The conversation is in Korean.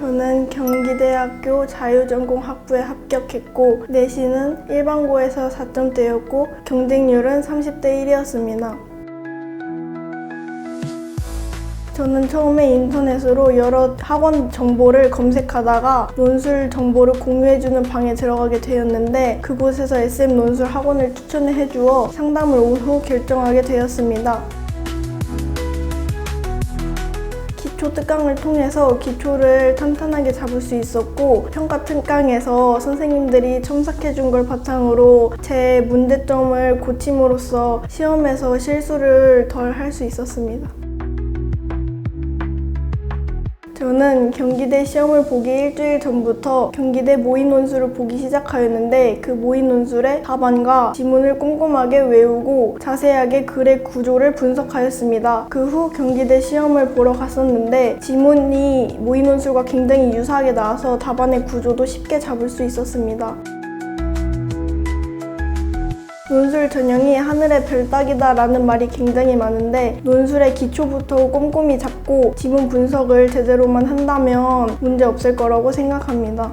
저는 경기대학교 자유전공학부에 합격했고 내신은 일반고에서 4점대였고 경쟁률은 30대 1이었습니다. 저는 처음에 인터넷으로 여러 학원 정보를 검색하다가 논술 정보를 공유해주는 방에 들어가게 되었는데 그곳에서 SM 논술 학원을 추천을 해주어 상담을 온후 결정하게 되었습니다. 기초 특강을 통해서 기초를 탄탄하게 잡을 수 있었고 평가 특강에서 선생님들이 첨삭해 준 걸 바탕으로 제 문제점을 고침으로써 시험에서 실수를 덜 할 수 있었습니다. 저는 경기대 시험을 보기 일주일 전부터 경기대 모의 논술을 보기 시작하였는데 그 모의 논술의 답안과 지문을 꼼꼼하게 외우고 자세하게 글의 구조를 분석하였습니다. 그 후 경기대 시험을 보러 갔었는데 지문이 모의 논술과 굉장히 유사하게 나와서 답안의 구조도 쉽게 잡을 수 있었습니다. 논술 전형이 하늘의 별 따기다 라는 말이 굉장히 많은데 논술의 기초부터 꼼꼼히 잡고 지문 분석을 제대로만 한다면 문제 없을 거라고 생각합니다.